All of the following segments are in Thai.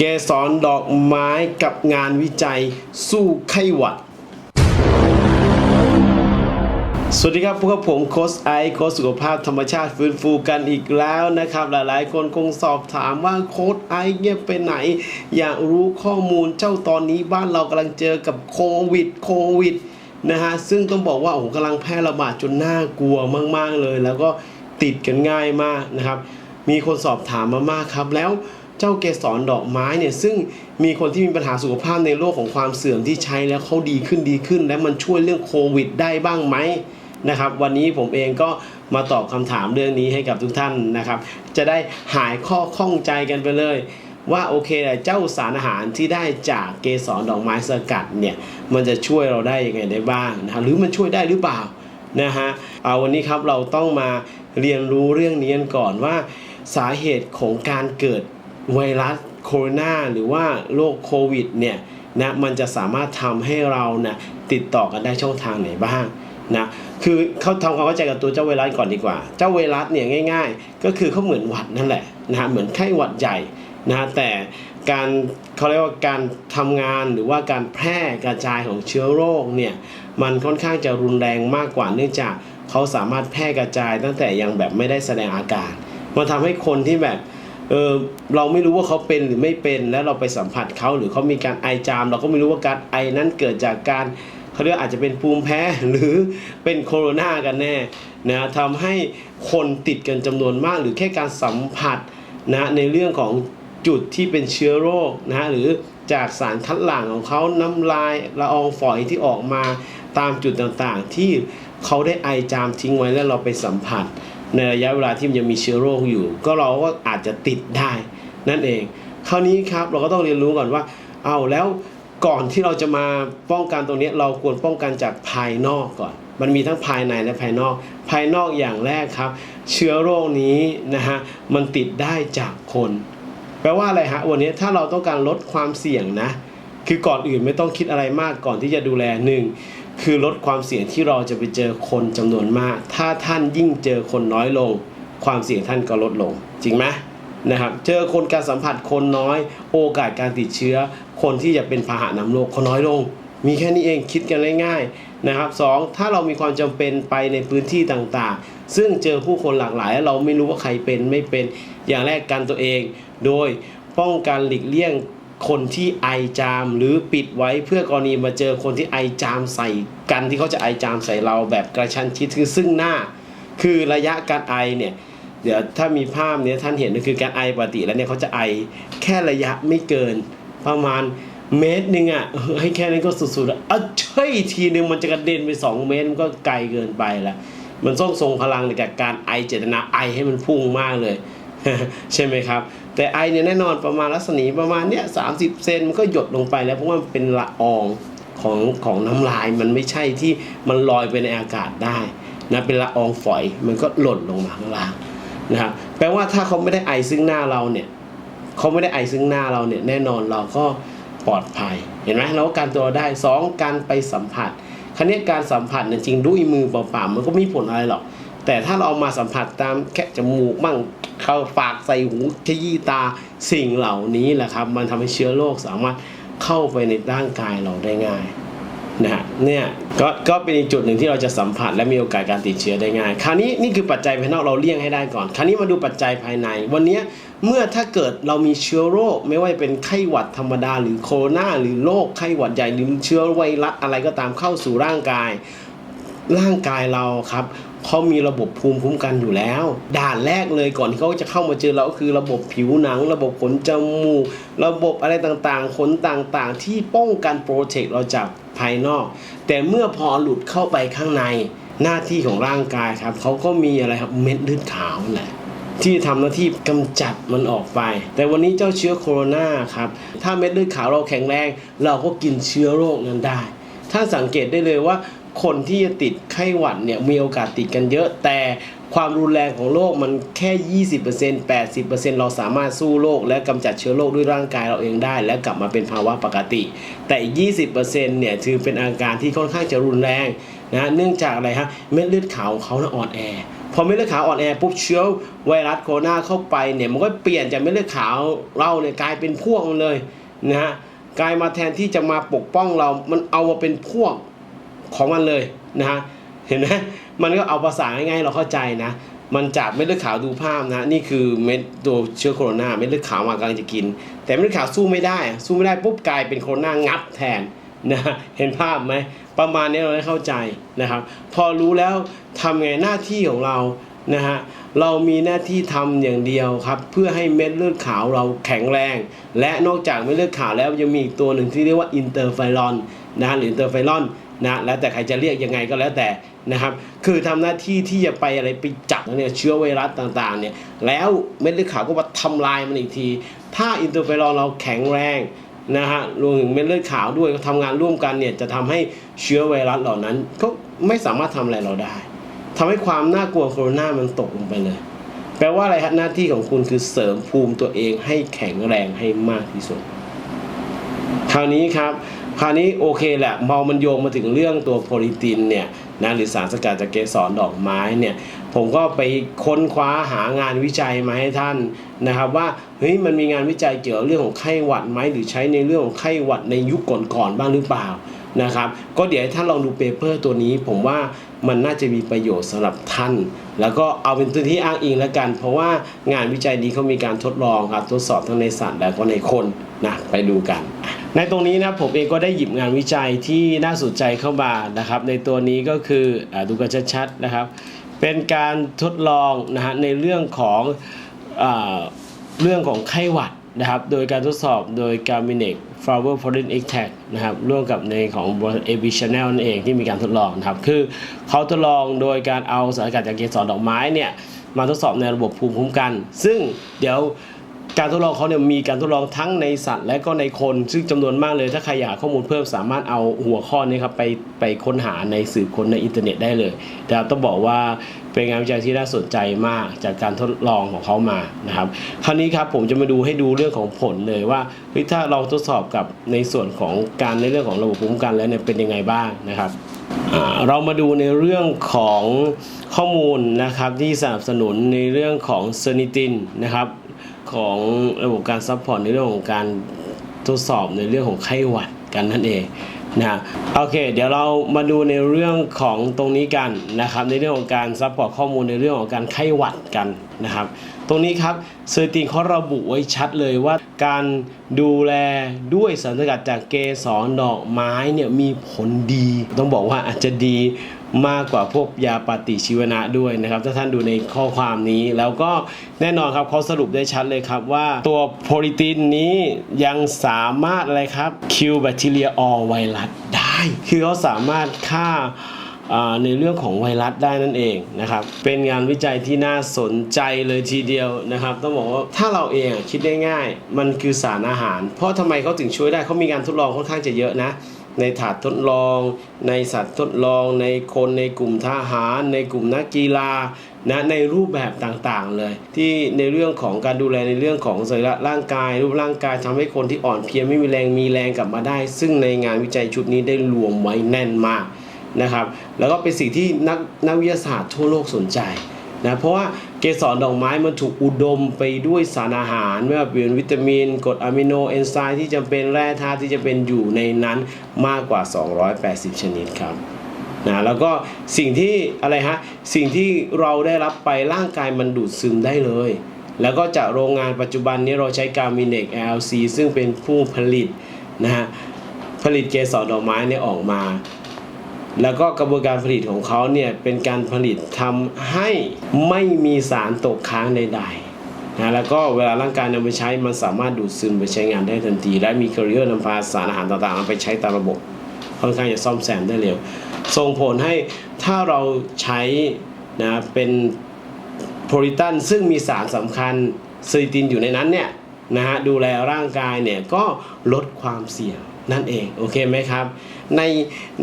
เกสรดอกไม้กับงานวิจัยสู้ไข้หวัด สวัสดีครับพวกบผมโค้ชไอโค้ชสุขภาพธรรมชาติฟื้นฟูกันอีกแล้วนะครับ หลายๆ คนคงสอบถามว่าโค้ชไอเนี่ยไปไหน อยากรู้ข้อมูลเจ้าตอนนี้บ้านเรากำลังเจอกับโควิดโควิดนะฮะซึ่งต้องบอกว่าโอ้กำลังแพร่ระบาดจนน่ากลัวมาก ๆเลย แล้วก็ติดกันง่ายมากนะครับ มีคนสอบถามมามากครับแล้ว เจ้าเกสรดอกไม้เนี่ยซึ่งมีคนที่มีปัญหาสุขภาพในโลกของความเสื่อมที่ใช้แล้วเขาดีขึ้นดีขึ้น และมันช่วยเรื่องโควิดได้บ้างไหมนะครับ วันนี้ผมเองก็มาตอบคำถามเรื่องนี้ให้กับทุกท่านนะครับ จะได้หายข้อข้องใจกันไปเลยว่าโอเคเจ้าสารอาหารที่ได้จากเกสรดอกไม้สกัดเนี่ยมันจะช่วยเราได้ยังไงได้บ้างนะรหรือมันช่วยได้หรือเปล่านะฮะเอาวันนี้ครับเราต้องมาเรียนรู้เรื่องนี้กันก่อนว่า สาเหตุของการเกิด ไวรัสโคโรนาหรือว่าโรคโควิดเนี่ยนะมันจะสามารถทำให้เรานะติดต่อกันได้ช่องทางไหนบ้างนะคือเขาทำความเข้าใจกับตัวเจ้าไวรัสก่อนดีกว่า เจ้าไวรัสเนี่ยง่าย ๆ ก็คือเขาเหมือนหวัดนั่นแหละนะฮะเหมือนไข้หวัดใหญ่นะฮะแต่การเขาเรียกว่าการทำงานหรือว่าการแพร่กระจายของเชื้อโรคเนี่ยมันค่อนข้างจะรุนแรงมากกว่าเนื่องจากเขาสามารถแพร่กระจายตั้งแต่ยังแบบไม่ได้แสดงอาการมันทำให้คนที่แบบ เออเราไม่รู้ว่าเขาเป็นหรือไม่เป็นแล้วเราไปสัมผัสเขาหรือเขามีการไอจาม เราก็ไม่รู้ว่าการไอนั้นเกิดจากการเขาเรียกอาจจะเป็นภูมิแพ้หรือเป็นโคโรนากันแน่นะทำให้คนติดกันจำนวนมาก หรือแค่การสัมผัสนะในเรื่องของจุดที่เป็นเชื้อโรคนะหรือจากสารคัดหลั่งของเขาน้ำลายละอองฝอยที่ออกมาตามจุดต่างๆ ที่เขาได้ไอจามทิ้งไว้แล้วเราไปสัมผัส ในระยะเวลาที่มันยังมีเชื้อโรคอยู่ ก็เราก็อาจจะติดได้ นั่นเอง คราวนี้ครับเราก็ต้องเรียนรู้ก่อนว่า เอาแล้วก่อนที่เราจะมาป้องกันตรงนี้เราควรป้องกันจากภายนอกก่อน มันมีทั้งภายในและภายนอก ภายนอกอย่างแรกครับ เชื้อโรคนี้นะฮะมันติดได้จากคน แปลว่าอะไรฮะวันนี้ถ้าเราต้องการลดความเสี่ยงนะคือก่อนอื่นไม่ต้องคิดอะไรมากก่อนที่จะดูแลหนึ่ง คือลดความเสี่ยงที่เราจะไปเจอคนจำนวนมาก ถ้าท่านยิ่งเจอคนน้อยลง ความเสี่ยงท่านก็ลดลง จริงไหมนะครับ เจอคนการสัมผัสคนน้อย โอกาสการติดเชื้อ คนที่จะเป็นพาหะนำโรคก็น้อยลง มีแค่นี้เองคิดกันง่ายๆนะครับสองถ้าเรามีความจำเป็นไปในพื้นที่ต่างๆ ซึ่งเจอผู้คนหลากหลาย เราไม่รู้ว่าใครเป็นไม่เป็นอย่างแรกกันตัวเอง โดยป้องกันหลีกเลี่ยง คนที่ไอจามหรือปิดไว้เพื่อกรณีมาเจอคนที่ไอจามใส่กันที่เขาจะไอจามใส่เราแบบกระชั้นชิดคือซึ่งหน้า คือระยะการไอเนี่ยเดี๋ยวถ้ามีภาพเนี้ยท่านเห็นก็คือการไอปกติแล้วเนี่ยเขาจะไอแค่ระยะไม่เกินประมาณเมตรหนึ่งอะให้แค่นั้นก็สุดๆแล้วอะเช่ยทีหนึ่งมันจะกระเด็นไป 2 เมตรมันก็ไกลเกินไปละมันต้องทรงพลังในการไอเจตนาไอให้มันพุ่งมากเลย ใช่ไหมครับ แต่ไอเนี่ยแน่นอนประมาณรัศมีประมาณเนี้ยสาเซนมันก็หยดลงไปแล้วเพราะว่ามันเป็นละอองของของน้ำลายมันไม่ใช่ที่มันลอยไปในอากาศได้นะเป็นละอองฝอยมันก็หล่นลงมาข้างล่างนะครับแปลว่าถ้าเขาไม่ได้ไอซึ่งหน้าเราเนี่ยเขาไม่ได้ไอซึ่งหน้าเราเนี่ยแน่นอนเราก็ปลอดภัย เห็นไหมเราก็การตัวได้สองการไปสัมผัสครั้นี้การสัมผัสเนี่ยจริงด้วยมือเปล่าๆมันก็ไม่มีผลอะไรหรอก แต่ถ้าเราเอามาสัมผัสตามแค่จมูกมั่งเข้าปากใส่หูขยี้ตาสิ่งเหล่านี้แหละครับ มันทำให้เชื้อโรคสามารถเข้าไปในร่างกายเราได้ง่ายนะฮะเนี่ยก็ก็เป็นอีกจุดหนึ่งที่เราจะสัมผัสและมีโอกาสการติดเชื้อได้ง่าย คราวนี้นี่คือปัจจัยภายนอกเราเลี่ยงให้ได้ก่อน คราวนี้มาดูปัจจัยภายใน วันนี้เมื่อถ้าเกิดเรามีเชื้อโรค ไม่ว่าจะเป็นไข้หวัดธรรมดา หรือโคโรนาหรือโรคไข้หวัดใหญ่หรือเชื้อไวรัสอะไรก็ตามเข้าสู่ร่างกาย ร่างกายเราครับ เขามีระบบภูมิคุ้มกันอยู่แล้ว ด่านแรกเลยก่อนที่เขาจะเข้ามาเจอเราก็คือระบบผิวหนัง ระบบขนจมูก ระบบอะไรต่างๆ ขนต่างๆ ที่ป้องกันโปรเทคเราจากภายนอก แต่เมื่อพอหลุดเข้าไปข้างในหน้าที่ของร่างกายครับเขาก็มีอะไรครับเม็ดเลือดขาวแหละที่ทำหน้าที่กำจัดมันออกไป แต่วันนี้เจ้าเชื้อโคโรนาครับ ถ้าเม็ดเลือดขาวเราแข็งแรง เราก็กินเชื้อโรคนั้นได้ ถ้าสังเกตได้เลยว่า คนที่จะติดไข้หวัดเนี่ยมีโอกาสติดกันเยอะ แต่ความรุนแรงของโรคมันแค่ 20% 80%เราสามารถสู้โรคและกำจัดเชื้อโรคด้วยร่างกายเราเองได้ และกลับมาเป็นภาวะปกติ แต่อีก 20%เนี่ยถือเป็นอาการที่ค่อนข้างจะรุนแรงนะเนื่องจากอะไรฮะเม็ดเลือดขาวเขาน่ะอ่อนแอพอเม็ดเลือดขาวอ่อนแอปุ๊บเชื้อไวรัสโคโรนาเข้าไปเนี่ยมันก็เปลี่ยนจากเม็ดเลือดขาวเราเนี่ยกลายเป็นพวกเลยนะฮะกลายมาแทนที่จะมาปกป้องเรา มันเอามาเป็นพวก ของมันเลยนะฮะเห็นไหมมันก็เอาภาษาง่ายๆเราเข้าใจนะ มันจากเม็ดเลือดขาวดูภาพนะนี่คือเม็ดตัวเชื้อโคโรนาเม็ดเลือดขาวมากำลังจะกิน แต่เม็ดเลือดขาวสู้ไม่ได้ สู้ไม่ได้ปุ๊บกลายเป็นโคโรนางับแทนนะเห็นภาพไหมประมาณนี้เราได้เข้าใจนะครับ พอรู้แล้วทำไงหน้าที่ของเรานะฮะเรามีหน้าที่ทำอย่างเดียวครับ เพื่อให้เม็ดเลือดขาวเราแข็งแรง และนอกจากเม็ดเลือดขาวแล้วยังมีอีกตัวหนึ่งที่เรียกว่าอินเตอร์ไฟรอนนะหรืออินเตอร์ไฟรอน นะแล้วแต่ใครจะเรียกยังไงก็แล้วแต่นะครับ คือทำหน้าที่ที่จะไปอะไรไปจับเนี่ยเชื้อไวรัสต่างๆเนี่ยแล้วเม็ดเลือดขาวก็มาทำลายมันอีกที ถ้าอินเตอร์ไฟรอนเราแข็งแรงนะฮะรวมถึงเม็ดเลือดขาวด้วยก็ทำงานร่วมกันเนี่ยจะทำให้เชื้อไวรัสเหล่านั้นก็ไม่สามารถทำอะไรเราได้ทำให้ความน่ากลัวโคโรนามันตกลงไปเลย แปลว่าอะไรครับหน้าที่ของคุณคือเสริมภูมิตัวเองให้แข็งแรงให้มากที่สุด คราวนี้ครับ คราวนี้โอเคแหละมองมันโยงมาถึงเรื่องตัวโพลิตินเนี่ยนะหรือสารสกัดจากเกสรดอกไม้เนี่ยผมก็ไปค้นคว้าหางานวิจัยมาให้ท่านนะครับว่าเฮ้ยมันมีงานวิจัยเกี่ยวกับเรื่องของไข้หวัดไหมหรือใช้ในเรื่องของไข้หวัดในยุคก่อนๆบ้างหรือเปล่านะครับก็เดี๋ยวให้ท่านลองดูเปเปอร์ตัวนี้ ผมว่ามันน่าจะมีประโยชน์สำหรับท่าน แล้วก็เอาเป็นตัวที่อ้างอิงแล้วกัน เพราะว่างานวิจัยนี้เขามีการทดลองครับทดสอบทั้งในสัตว์และก็ในคนนะไปดูกัน ในตรงนี้นะผมเองก็ได้หยิบงานวิจัยที่น่าสนใจเข้ามานะครับ ในตัวนี้ก็คืออดูกันชัดๆนะครับ เป็นการทดลองนะฮะในเรื่องของอเรื่องของไข้หวัดนะครับ โดยการทดสอบโดย g a m i n e c Flower Pollen Extract นะครับร่วมกับในของ a b Channel นั่นเองที่มีการทดลองนะครับ คือเขาทดลองโดยการเอาสารกัดจากเกสรดอกไม้เนี่ยมาทดสอบในระบบภูมิคุ้มกัน ซึ่งเดี๋ยว การทดลองเขาเนี่ยมีการทดลองทั้งในสัตว์และก็ในคน ซึ่งจำนวนมากเลย ถ้าใครอยากข้อมูลเพิ่มสามารถเอาหัวข้อนี้ครับไปไปค้นหาในสื่อค้นในอินเทอร์เน็ตได้เลยแต่ต้องบอกว่าเป็นงานวิจัยที่น่าสนใจมากจากการทดลองของเขามานะครับ คราวนี้ครับผมจะมาดูให้ดูเรื่องของผลเลยว่าถ้าเราทดสอบกับในส่วนของการในเรื่องของระบบภูมิคุ้มกันแล้วเนี่ยเป็นยังไงบ้างนะครับเรามาดูในเรื่องของข้อมูลนะครับที่สนับสนุนในเรื่องของเซนิตินนะครับ ของระบบการซัพพอร์ตในเรื่องของการทดสอบในเรื่องของไข้หวัดกันนั่นเองนะโอเค เดี๋ยวเรามาดูในเรื่องของตรงนี้กันนะครับ ในเรื่องของการซัพพอร์ตข้อมูลในเรื่องของการไข้หวัดกันนะครับ ตรงนี้ครับเซอร์ตินเขาระบุไว้ชัดเลยว่าการดูแลด้วยสารสกัดจากเกสรดอกไม้เนี่ยมีผลดี ต้องบอกว่าอาจจะดี มากกว่าพวกยาปฏิชีวนะด้วยนะครับ ถ้าท่านดูในข้อความนี้ แล้วก็แน่นอนครับเขาสรุปได้ชัดเลยครับว่าตัวโพลิตินนี้ยังสามารถอะไรครับคิวแบคทีเรียออไวรัสได้ คือเขาสามารถฆ่าในเรื่องของไวรัสได้นั่นเองนะครับ เป็นงานวิจัยที่น่าสนใจเลยทีเดียวนะครับ ต้องบอกว่าถ้าเราเองคิดได้ง่าย มันคือสารอาหาร เพราะทำไมเขาถึงช่วยได้เขามีการทดลองค่อนข้างจะเยอะนะ ในถาดทดลอง ในสัตว์ทดลอง ในคนในกลุ่มทหาร ในกลุ่มนักกีฬานะในรูปแบบต่างๆเลย ที่ในเรื่องของการดูแลในเรื่องของสรีระร่างกาย รูปร่างกายทำให้คนที่อ่อนเพลียไม่มีแรงมีแรงกลับมาได้ ซึ่งในงานวิจัยชุดนี้ได้รวมไว้แน่นมากนะครับ แล้วก็เป็นสิ่งที่นักนักวิทยาศาสตร์ทั่วโลกสนใจนะเพราะว่า เกสรดอกไม้มันถูกอุดมไปด้วยสารอาหาร ไม่ว่าเป็นวิตามินกรดอะมิโนเอนไซม์ที่จำเป็นแร่ธาตุที่จะเป็นอยู่ในนั้นมากกว่า 280 ชนิดครับนะแล้วก็สิ่งที่อะไรฮะสิ่งที่เราได้รับไปร่างกายมันดูดซึมได้เลย แล้วก็จากโรงงานปัจจุบันนี้เราใช้กามิเนก LC ซึ่งเป็นผู้ผลิตนะฮะผลิตเกสรดอกไม้เนี่ยออกมา แล้วก็กระบวนการผลิตของเขาเนี่ยเป็นการผลิตทำให้ไม่มีสารตกค้างใดๆนะแล้วก็เวลาร่างกายนำไปใช้มันสามารถดูดซึมไปใช้งานได้ทันที และมีแคริเออร์นำพาสารอาหารต่างๆไปใช้ตามระบบค่อนข้างจะซ่อมแซมได้เร็วส่งผลให้ถ้าเราใช้นะเป็นโพลิตันซึ่งมีสารสำคัญซีตินอยู่ในนั้นเนี่ยนะฮะดูแลร่างกายเนี่ยก็ลดความเสี่ยง นั่นเองโอเคไหมครับ ใน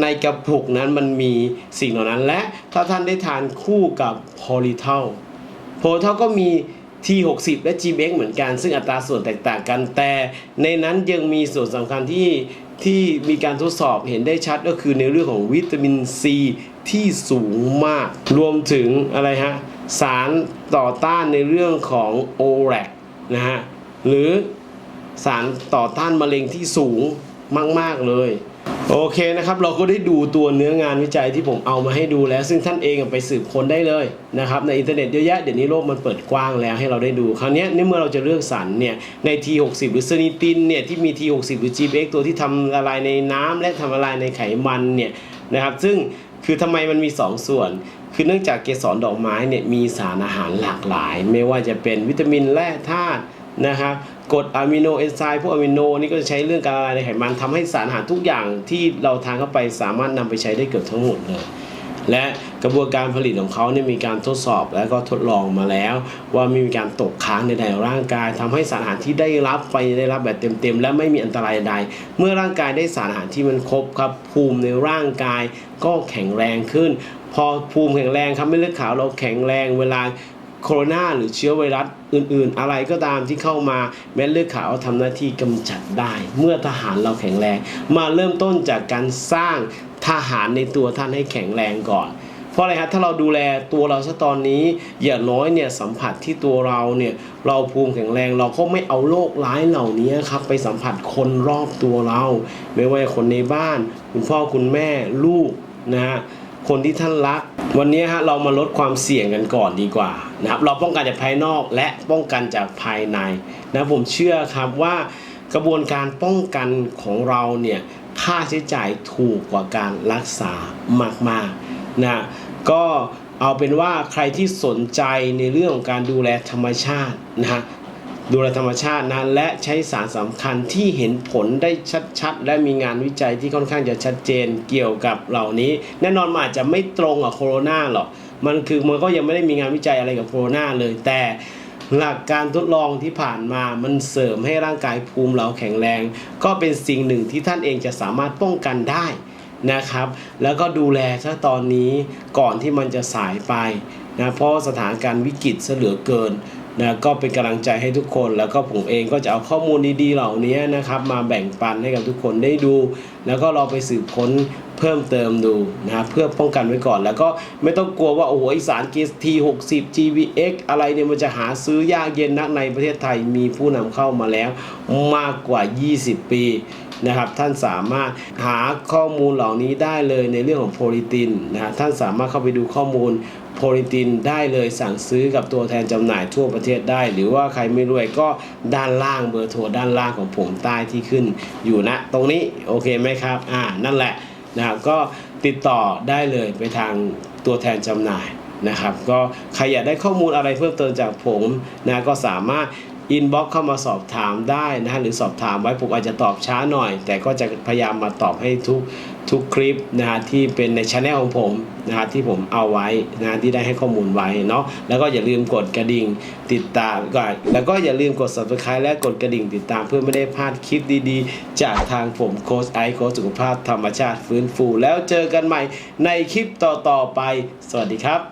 ในกระปุกนั้นมันมีสิ่งเหล่านั้น และถ้าท่านได้ทานคู่กับโพลิเทลโพลิเทลก็มี T60 และ GBX เหมือนกัน ซึ่งอัตราส่วนแตกต่างกัน แต่ในนั้นยังมีส่วนสำคัญที่ที่มีการทดสอบเห็นได้ชัดก็คือในเรื่องของวิตามิน C ที่สูงมาก รวมถึงอะไรฮะ สารต่อต้านในเรื่องของโอแรกนะฮะ หรือสารต่อต้านมะเร็งที่สูง มาก ๆ เลย โอเคนะครับ เราก็ได้ดูตัวเนื้องานวิจัยที่ผมเอามาให้ดูแล้ว ซึ่งท่านเองไปสืบค้นได้เลยนะครับในอินเทอร์เน็ตเยอะแยะเดี๋ยวนี้โลกมันเปิดกว้างแล้วให้เราได้ดู คราวนี้ในเมื่อเราจะเลือกสรรเนี่ยใน T60 หรือเซนิตินเนี่ยที่มี T60 หรือ GPX ตัวที่ทำละลายในน้ำและทำละลายในไขมันเนี่ยนะครับซึ่งคือทำไมมันมี 2 ส่วน คือเนื่องจากเกสรดอกไม้เนี่ยมีสารอาหารหลากหลาย ไม่ว่าจะเป็นวิตามินแร่ธาตุ นะครับกรดอะมิโนเอนไซม์พวกอะมิโนนี่ก็จะใช้เรื่องการละลายในไขมันทำให้สารอาหารทุกอย่างที่เราทานเข้าไปสามารถนำไปใช้ได้เกือบทั้งหมดเลย และกระบวนการผลิตของเขาเนี่ยมีการทดสอบแล้วก็ทดลองมาแล้ว ว่าไม่มีการตกค้างในร่างกายทำให้สารอาหารที่ได้รับไปได้รับแบบเต็มๆ และไม่มีอันตรายใด เมื่อร่างกายได้สารอาหารที่มันครบครับภูมิในร่างกายก็แข็งแรงขึ้น พอภูมิแข็งแรงครับไม่เลือดขาวเราแข็งแรงเวลา โคโรนาหรือเชื้อไวรัสอื่นๆ อะไรก็ตามที่เข้ามาแม้เลือดขาวทำหน้าที่กำจัดได้ เมื่อทหารเราแข็งแรง มาเริ่มต้นจากการสร้างทหารในตัวท่านให้แข็งแรงก่อนเพราะอะไรครับถ้าเราดูแลตัวเราซะตอนนี้อย่างน้อยเนี่ยสัมผัสที่ตัวเราเนี่ยเราภูมิแข็งแรงเราก็ไม่เอาโรคร้ายเหล่านี้ครับไปสัมผัสคนรอบตัวเรา ไม่ว่าคนในบ้าน คุณพ่อคุณแม่ลูกนะฮะ คนที่ท่านรัก วันนี้ฮะเรามาลดความเสี่ยงกันก่อนดีกว่านะครับเราป้องกันจากภายนอกและป้องกันจากภายในนะผมเชื่อครับว่ากระบวนการป้องกันของเราเนี่ยค่าใช้จ่ายถูกกว่าการรักษามากๆนะก็เอาเป็นว่าใครที่สนใจในเรื่องของการดูแลธรรมชาตินะฮะ ดูแลธรรมชาตินะและใช้สารสำคัญที่เห็นผลได้ชัดๆ และมีงานวิจัยที่ค่อนข้างจะชัดเจนเกี่ยวกับเหล่านี้ แน่นอนมันอาจจะไม่ตรงกับโคโรนาหรอกมันคือมันก็ยังไม่ได้มีงานวิจัยอะไรกับโคโรนาเลยแต่หลักการทดลองที่ผ่านมามันเสริมให้ร่างกายภูมิเราแข็งแรง ก็เป็นสิ่งหนึ่งที่ท่านเองจะสามารถป้องกันได้นะครับ แล้วก็ดูแลซะตอนนี้ก่อนที่มันจะสายไปนะเพราะสถานการณ์วิกฤตเหลือเกิน นะก็เป็นกำลังใจให้ทุกคน แล้วก็ผมเองก็จะเอาข้อมูลดีๆเหล่านี้นะครับ มาแบ่งปันให้กับทุกคนได้ดู แล้วก็เราไปสืบค้นเพิ่มเติมดูนะครับเพื่อป้องกันไว้ก่อน แล้วก็ไม่ต้องกลัวว่าโอ้โหไอสารกีที60 GVX อะไรเนี่ยมันจะหาซื้อยากเย็นนักในประเทศไทยมีผู้นำเข้ามาแล้วมากกว่า 20 ปี นะครับท่านสามารถหาข้อมูลเหล่านี้ได้เลยในเรื่องของโพลิตินนะฮะท่านสามารถเข้าไปดูข้อมูลโพลิตินได้เลยสั่งซื้อกับตัวแทนจำหน่ายทั่วประเทศได้ หรือว่าใครไม่รวยก็ด้านล่างเบอร์โทรด้านล่างของผมใต้ที่ขึ้นอยู่นะ ตรงนี้โอเคไหมครับอ่านั่นแหละนะครับก็ติดต่อได้เลยไปทางตัวแทนจำหน่ายนะครับก็ใครอยากได้ข้อมูลอะไรเพิ่มเติมจากผมนะก็สามารถ อินบ็อกเข้ามาสอบถามได้นะฮะหรือสอบถามไว้ผมอาจจะตอบช้าหน่อย แต่ก็จะพยายามมาตอบให้ทุกทุกคลิปนะฮะที่เป็นในช anel ของผมนะฮะที่ผมเอาไว้นะฮะที่ได้ให้ข้อมูลไว้เนาะแล้วก็อย่าลืมกดกระดิ่งติดตามก่อนแล้วก็อย่าลืมกด subscribe และกดกระดิ่งติดตามเพื่อไม่ได้พลาดคลิปดีๆ จากทางผมโค้ชไอโค้ชสุขภาพธรรมชาติฟื้นฟู แล้วเจอกันใหม่ในคลิปต่อๆไป สวัสดีครับ